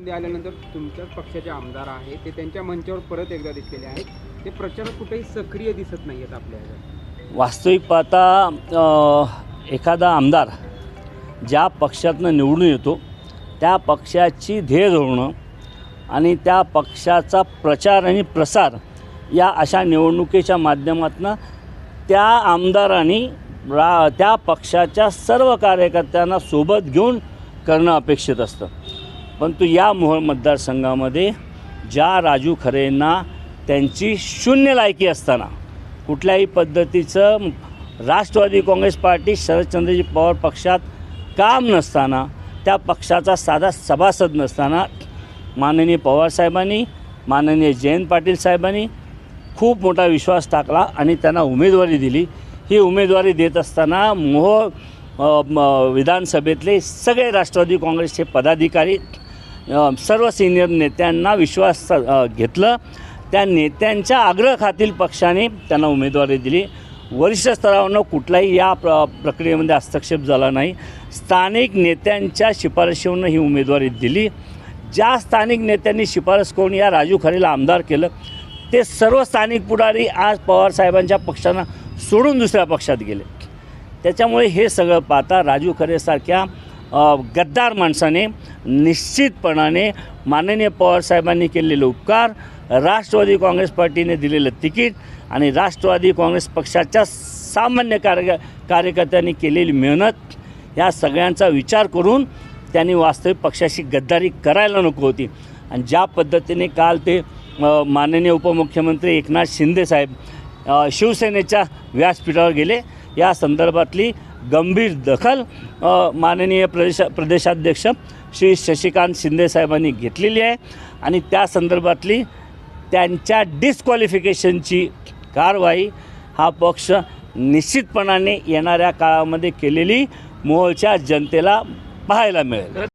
शिंदे आल्यानंतर तुमच्याच पक्षाचे आमदार आहेत ते त्यांच्या मंचावर परत एकदा दिसलेले आहेत. ते प्रचारात कुठेही सक्रिय दिसत नाही आहेत आपल्या वास्तविक पाहता एखादा आमदार ज्या पक्षातनं निवडून येतो त्या पक्षाची ध्येय धोरणं आणि त्या पक्षाचा प्रचार आणि प्रसार या अशा निवडणुकीच्या माध्यमातून त्या आमदारांनी रा त्या पक्षाच्या सर्व कार्यकर्त्यांना सोबत घेऊन करणं अपेक्षित असतं. परंतु या मोहोळ मतदारसंघामध्ये ज्या राजू खरेंना त्यांची शून्य लायकी असताना कुठल्याही पद्धतीचं राष्ट्रवादी काँग्रेस पार्टी शरदचंद्रजी पवार पक्षात काम नसताना त्या पक्षाचा साधा सभासद नसताना माननीय पवारसाहेबांनी माननीय जयंत पाटील साहेबांनी खूप मोठा विश्वास टाकला आणि त्यांना उमेदवारी दिली. ही उमेदवारी देत असताना मोह म- विधानसभेतले सगळे राष्ट्रवादी काँग्रेसचे पदाधिकारी सर्व सिनियर नेत्यांना विश्वास घेतलं. त्या नेत्यांच्या आग्रहखातील पक्षाने त्यांना उमेदवारी दिली. वरिष्ठ स्तरावरनं कुठलाही या प्र प्रक्रियेमध्ये हस्तक्षेप झाला नाही. स्थानिक नेत्यांच्या शिफारशीवरनं ही उमेदवारी दिली. ज्या स्थानिक नेत्यांनी शिफारस करून या राजू खरेला आमदार केलं ते सर्व स्थानिक पुढारी आज पवारसाहेबांच्या पक्षांना सोडून दुसऱ्या पक्षात गेले. त्याच्यामुळे हे सगळं पाहता राजू खरेसारख्या गद्दार माणसाने निश्चितपणाने माननीय पवारसाहेबांनी केलेले उपकार राष्ट्रवादी काँग्रेस पार्टीने दिलेलं तिकीट आणि राष्ट्रवादी काँग्रेस पक्षाच्या सामान्य कार्य कार्यकर्त्यांनी केलेली मेहनत या सगळ्यांचा विचार करून त्यांनी वास्तविक पक्षाशी गद्दारी करायला नको होती. आणि ज्या पद्धतीने काल ते माननीय उपमुख्यमंत्री एकनाथ शिंदेसाहेब शिवसेनेच्या व्यासपीठावर गेले या संदर्भातली गंभीर दखल माननीय प्रदेश प्रदेशाध्यक्ष श्री शशिकांत शिंदेसाहेबांनी घेतलेली आहे. आणि त्या संदर्भातली त्यांच्या डिस्क्वालिफिकेशनची कारवाई हा पक्ष निश्चितपणाने येणाऱ्या काळामध्ये केलेली मोहोळच्या जनतेला पाहायला मिळेल.